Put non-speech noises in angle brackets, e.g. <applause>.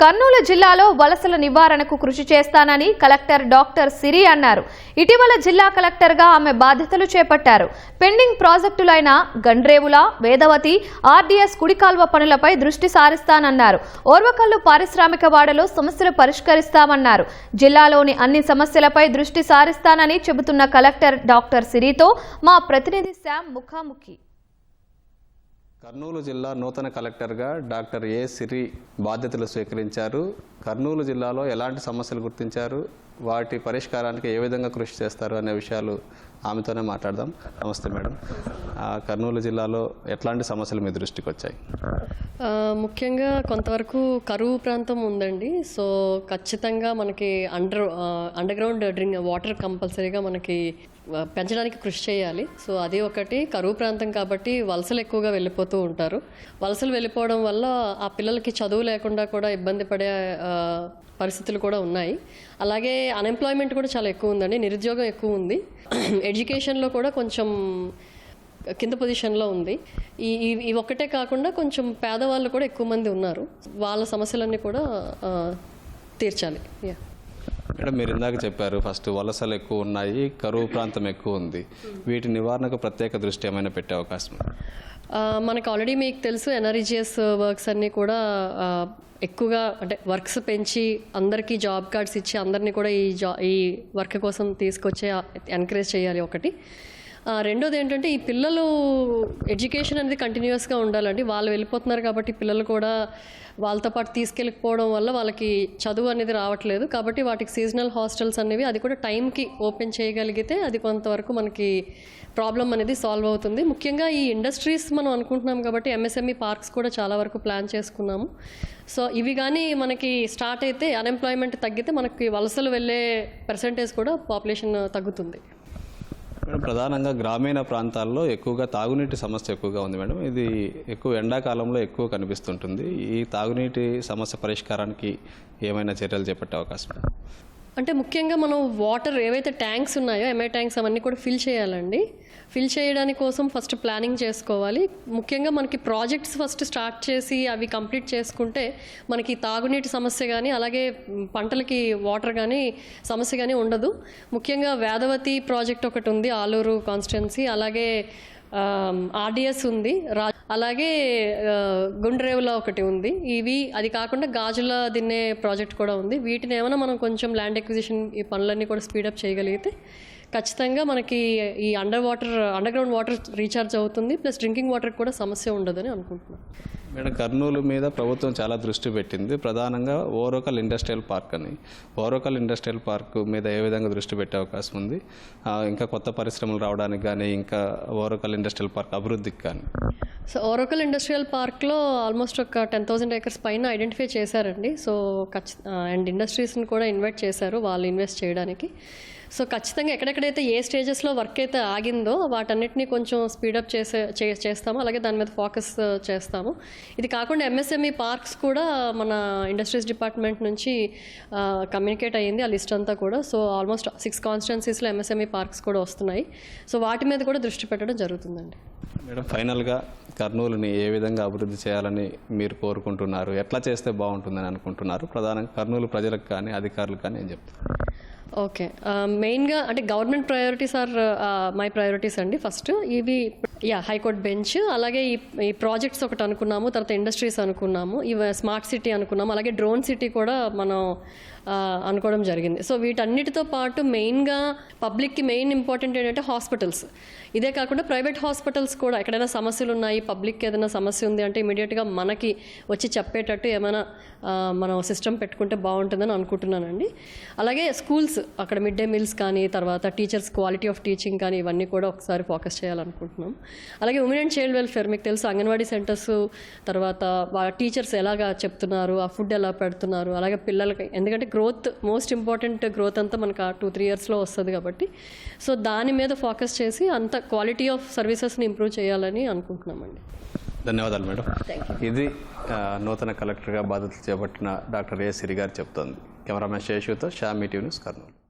కర్నూలు జిల్లాలో వలసల నివారణకు కృషి చేస్తానని కలెక్టర్ డాక్టర్ సిరి అన్నారు. ఇటీవల జిల్లా కలెక్టర్గా ఆమె బాధ్యతలు చేపట్టారు. పెండింగ్ ప్రాజెక్టులైన గండ్రేవుల వేదవతి ఆర్డీఎస్ కుడికాల్వ పనులపై దృష్టి సారిస్తానన్నారు. ఓర్వకల్లు పారిశ్రామిక వాడలో సమస్యలు పరిష్కరిస్తామన్నారు. జిల్లాలోని అన్ని సమస్యలపై దృష్టి సారిస్తానని చెబుతున్న కలెక్టర్ డాక్టర్ సిరితో మా ప్రతినిధి శామ్ ముఖాముఖి. కర్నూలు జిల్లా నూతన కలెక్టర్గా డాక్టర్ ఏ సిరి బాధ్యతలు స్వీకరించారు. కర్నూలు జిల్లాలో ఎలాంటి సమస్యలు గుర్తించారు? వాటి పరిష్కారానికి ఏ విధంగా కృషి చేస్తారు అనే విషయాలు ఆమెతోనే మాట్లాడదాం. నమస్తే మేడం. ఆ, కర్నూలు జిల్లాలో ఎట్లాంటి సమస్యలు మీ దృష్టికి వచ్చాయి? ముఖ్యంగా కొంతవరకు కరువు ప్రాంతం ఉందండి. సో ఖచ్చితంగా మనకి అండర్ అండర్గ్రౌండ్ డ్రింక్ వాటర్ కంపల్సరీగా మనకి పెంచడానికి కృషి చేయాలి. సో అది ఒకటి కరువు ప్రాంతం కాబట్టి వలసలు ఎక్కువగా వెళ్ళిపోతూ ఉంటారు. వలసలు వెళ్ళిపోవడం వల్ల ఆ పిల్లలకి చదువు లేకుండా కూడా ఇబ్బంది పడే పరిస్థితులు కూడా ఉన్నాయి. అలాగే అన్ఎంప్లాయ్మెంట్ కూడా చాలా ఎక్కువ ఉందండి. నిరుద్యోగం ఎక్కువ ఉంది. <clears throat> ఎడ్యుకేషన్లో కూడా కొంచెం కింద పొజిషన్లో ఉంది. ఈ ఈ- ఒక్కటే కాకుండా కొంచెం పేదవాళ్ళు కూడా ఎక్కువ మంది ఉన్నారు. వాళ్ళ సమస్యలన్నీ కూడా తీర్చాలి. యా మేడం మీరు ఇందాక చెప్పారు ఫస్ట్ వలసలు ఎక్కువ ఉన్నాయి కరువు ప్రాంతం ఎక్కువ ఉంది. వీటి నివారణకు ప్రత్యేక దృష్టి ఏమైనా పెట్టే అవకాశం మనకు ఆల్రెడీ మీకు తెలుసు ఎన్ఆర్ఈజిఎస్ వర్క్స్ అన్నీ కూడా ఎక్కువగా అంటే వర్క్స్ పెంచి అందరికీ జాబ్ కార్డ్స్ ఇచ్చి అందరినీ కూడా ఈ జా ఈ వర్క్ కోసం తీసుకొచ్చే ఎంకరేజ్ చేయాలి ఒకటి. రెండోది ఏంటంటే ఈ పిల్లలు ఎడ్యుకేషన్ అనేది కంటిన్యూస్గా ఉండాలండి. వాళ్ళు వెళ్ళిపోతున్నారు కాబట్టి పిల్లలు కూడా వాళ్ళతో పాటు తీసుకెళ్ళకపోవడం వల్ల వాళ్ళకి చదువు అనేది రావట్లేదు. కాబట్టి వాటికి సీజనల్ హాస్టల్స్ అనేవి అది కూడా టైంకి ఓపెన్ చేయగలిగితే అది కొంతవరకు మనకి ప్రాబ్లం అనేది సాల్వ్ అవుతుంది. ముఖ్యంగా ఈ ఇండస్ట్రీస్ మనం అనుకుంటున్నాం కాబట్టి ఎంఎస్ఎంఈ పార్క్స్ కూడా చాలా వరకు ప్లాన్ చేసుకున్నాము. సో ఇవి కానీ మనకి స్టార్ట్ అయితే అన్ఎంప్లాయ్మెంట్ తగ్గితే మనకి వలసలు వెళ్ళే పర్సంటేజ్ కూడా పాపులేషన్ తగ్గుతుంది. మేడం ప్రధానంగా గ్రామీణ ప్రాంతాల్లో ఎక్కువగా తాగునీటి సమస్య ఎక్కువగా ఉంది మేడం. ఇది ఎక్కువ ఎండాకాలంలో ఎక్కువ కనిపిస్తుంటుంది. ఈ తాగునీటి సమస్య పరిష్కారానికి ఏమైనా చర్యలు చేపట్టే అవకాశం అంటే ముఖ్యంగా మనం వాటర్ ఏవైతే ట్యాంక్స్ ఉన్నాయో ఎంఐ ట్యాంక్స్ అవన్నీ కూడా ఫిల్ చేయాలండి. ఫిల్ చేయడానికి కోసం ఫస్ట్ ప్లానింగ్ చేసుకోవాలి. ముఖ్యంగా మనకి ప్రాజెక్ట్స్ ఫస్ట్ స్టార్ట్ చేసి అవి కంప్లీట్ చేసుకుంటే మనకి తాగునీటి సమస్య కానీ అలాగే పంటలకి వాటర్ కానీ సమస్య కానీ ఉండదు. ముఖ్యంగా వేదవతి ప్రాజెక్ట్ ఒకటి ఉంది ఆలూరు కాన్స్టిట్యున్సీ. అలాగే ఆర్డిఎస్ ఉంది. రా అలాగే ఆ, ఒకటి ఉంది. ఇవి అది కాకుండా గాజుల దిన్నే ప్రాజెక్ట్ కూడా ఉంది. వీటిని ఏమైనా మనం కొంచెం ల్యాండ్ ఎక్విజిషన్ ఈ పనులన్నీ కూడా స్పీడప్ చేయగలిగితే ఖచ్చితంగా మనకి ఈ under water underground water recharge అవుతుంది. ప్లస్ డ్రింకింగ్ వాటర్ కూడా సమస్య ఉండదని అనుకుంటున్నాను మేడం కర్నూలు మీద ప్రభుత్వం చాలా దృష్టి పెట్టింది. ప్రధానంగా ఓరోకల్ ఇండస్ట్రియల్ పార్క్ అని. ఓరోకల్ ఇండస్ట్రియల్ పార్క్ మీద ఏ విధంగా దృష్టి పెట్టే అవకాశం ఉంది? ఇంకా కొత్త పరిశ్రమలు రావడానికి కానీ ఇంకా ఓరోకల్ ఇండస్ట్రియల్ పార్క్ అభివృద్ధికి కానీ సో ఓరోకల్ ఇండస్ట్రియల్ పార్క్లో ఆల్మోస్ట్ ఒక టెన్ థౌసండ్ ఏకర్స్ పైన ఐడెంటిఫై చేశారండి. సో ఖచ్చి అండ్ ఇండస్ట్రీస్ని కూడా ఇన్వైట్ చేశారు వాళ్ళు ఇన్వెస్ట్ చేయడానికి. సో ఖచ్చితంగా ఎక్కడెక్కడైతే ఏ స్టేజెస్లో వర్క్ అయితే ఆగిందో వాటన్నిటిని కొంచెం స్పీడప్ చేసే చే- చేస్తాము. అలాగే దాని మీద ఫోకస్ చేస్తాము. ఇది కాకుండా ఎంఎస్ఎంఈ పార్క్స్ కూడా మన ఇండస్ట్రీస్ డిపార్ట్మెంట్ నుంచి కమ్యూనికేట్ అయ్యింది ఆ లిస్ట్ అంతా కూడా. సో ఆల్మోస్ట్ సిక్స్ కాన్స్టిట్యున్సీస్లో ఎంఎస్ఎంఈ పార్క్స్ కూడా వస్తున్నాయి. సో వాటి మీద కూడా దృష్టి పెట్టడం జరుగుతుందండి. మేడం ఫైనల్గా కర్నూలుని ఏ విధంగా అభివృద్ధి చేయాలని మీరు కోరుకుంటున్నారు? ఎట్లా చేస్తే బాగుంటుందని అనుకుంటున్నారు? ప్రధానంగా కర్నూలు ప్రజలకు కానీ అధికారులకు కానీ ఏం చెప్తారు? ఓకే మెయిన్గా అంటే government priorities are my priorities అండి. ఫస్ట్ ఇవి యా హైకోర్ట్ బెంచ్ అలాగే ఈ ఈ ప్రాజెక్ట్స్ ఒకటి అనుకున్నాము తర్వాత ఇండస్ట్రీస్ అనుకున్నాము ఇవి స్మార్ట్ సిటీ అనుకున్నాము అలాగే డ్రోన్ సిటీ కూడా మనం అనుకోవడం జరిగింది. సో వీటన్నిటితో పాటు మెయిన్గా పబ్లిక్కి మెయిన్ ఇంపార్టెంట్ ఏంటంటే హాస్పిటల్స్. ఇదే కాకుండా ప్రైవేట్ హాస్పిటల్స్ కూడా ఎక్కడైనా సమస్యలు ఉన్నాయి పబ్లిక్ ఏదైనా సమస్య ఉంది అంటే ఇమీడియట్గా మనకి వచ్చి చెప్పేటట్టు ఏమైనా మనం సిస్టమ్ పెట్టుకుంటే బాగుంటుందని అనుకుంటున్నానండి. అలాగే స్కూల్స్ అక్కడ మిడ్ డే మీల్స్ కానీ తర్వాత టీచర్స్ క్వాలిటీ ఆఫ్ టీచింగ్ కానీ ఇవన్నీ కూడా ఒకసారి ఫోకస్ చేయాలనుకుంటున్నాం. అలాగే ఉమెన్ అండ్ చైల్డ్ వెల్ఫేర్ మీకు తెలుసు అంగన్వాడీ సెంటర్స్ తర్వాత టీచర్స్ ఎలాగా చెప్తున్నారు ఆ ఫుడ్ ఎలా పెడుతున్నారు అలాగే పిల్లలకి ఎందుకంటే గ్రోత్ మోస్ట్ ఇంపార్టెంట్ గ్రోత్ అంతా మనకు ఆ టూ త్రీ ఇయర్స్లో వస్తుంది కాబట్టి. సో దాని మీద ఫోకస్ చేసి అంత క్వాలిటీ ఆఫ్ సర్వీసెస్ని ఇంప్రూవ్ చేయాలని అనుకుంటున్నామండి. ధన్యవాదాలు మేడం. ఇది నూతన కలెక్టర్గా బాధ్యతలు చేపట్టిన డాక్టర్ ఏ. సిరి గారు చెప్తోంది. కెమెరామెన్ శేషుతో షామీ టీవీ న్యూస్ కర్నూలు.